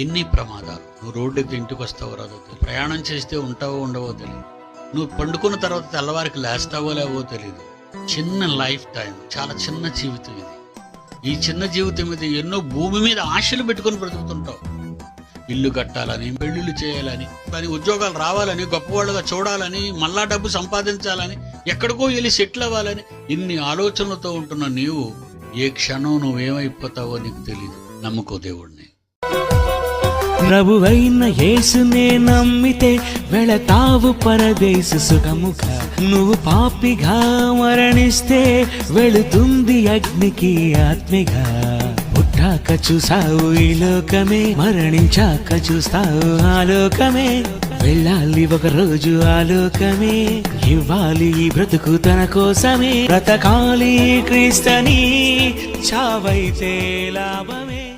ఎన్ని ప్రమాదాలు? నువ్వు రోడ్డుకి ఇంటికి వస్తావో రాదో తెలియదు ప్రయాణం చేస్తే ఉంటావో ఉండవో తెలియదు నువ్వు పండుకున్న తర్వాత తెల్లవారికి లేస్తావో లేవో తెలియదు చిన్న లైఫ్ టైం. చాలా చిన్న జీవితం ఇది. ఈ చిన్న జీవితం ఇది ఎన్నో భూమి మీద ఆశలు పెట్టుకొని బ్రతుకుతుంటావు. ఇల్లు కట్టాలని పెళ్ళిళ్ళు చేయాలని దాని ఉద్యోగాలు రావాలని గొప్పవాళ్ళుగా చూడాలని మళ్ళా డబ్బు సంపాదించాలని ఎక్కడికో వెళ్ళి సెటిల్ అవ్వాలని ఇన్ని ఆలోచనలతో ఉంటున్న నీవు ఏ క్షణం నువ్వేమైపోతావో నీకు తెలియదు నమ్ముకో దేవుడిని. ప్రభువైన యేసునే నమ్మితే వెళతావు పరదేశ సుఖముగా నువ్వు పాపిగా మరణిస్తే వెళుతుంది అగ్నికి ఆత్మిగా పుట్టాక చూసావు ఈ లోకమే మరణించాక చూస్తావు ఆ లోకమే. వెళ్ళాలి ఒక రోజు ఆలోకమే ఇవ్వాలి ఈ బ్రతుకు తన కోసమే. బ్రతకాలి క్రీస్తని చావైతే లాభమే.